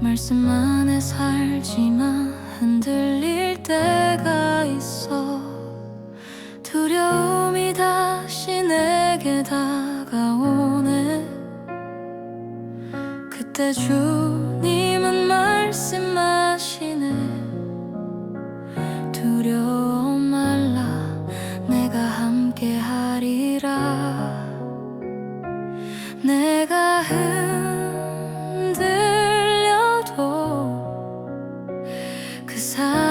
말씀 안에 살지만 흔들릴 때가 있어. 두려움이 다시 내게 다가오네. 그때 주님은 말씀하시네. 두려워 말라 내가 함께하리라. 내가 흔 사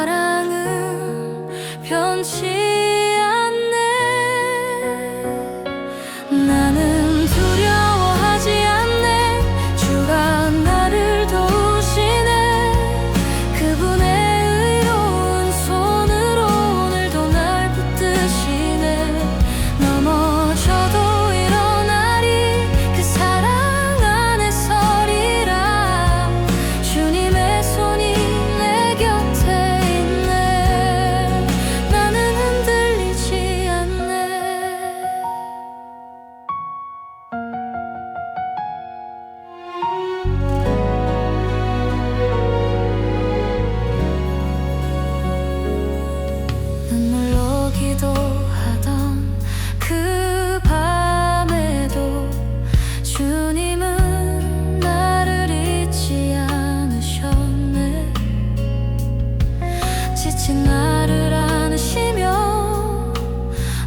지친 나를 안으시며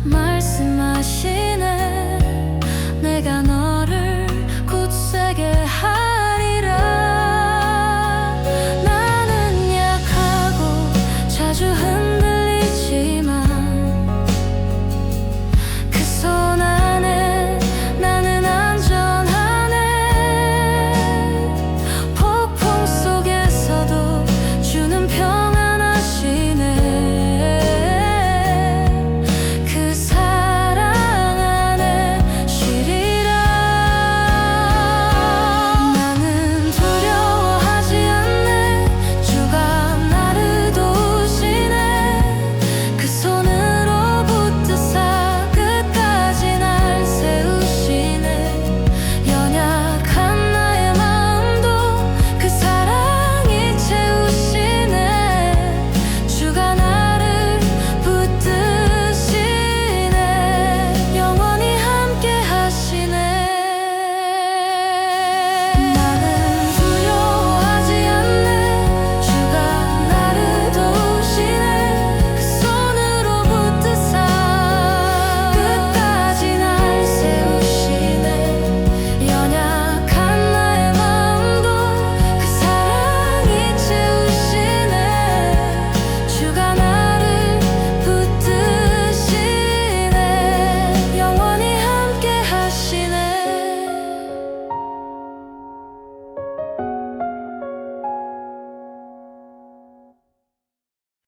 말씀하시네. 내가 너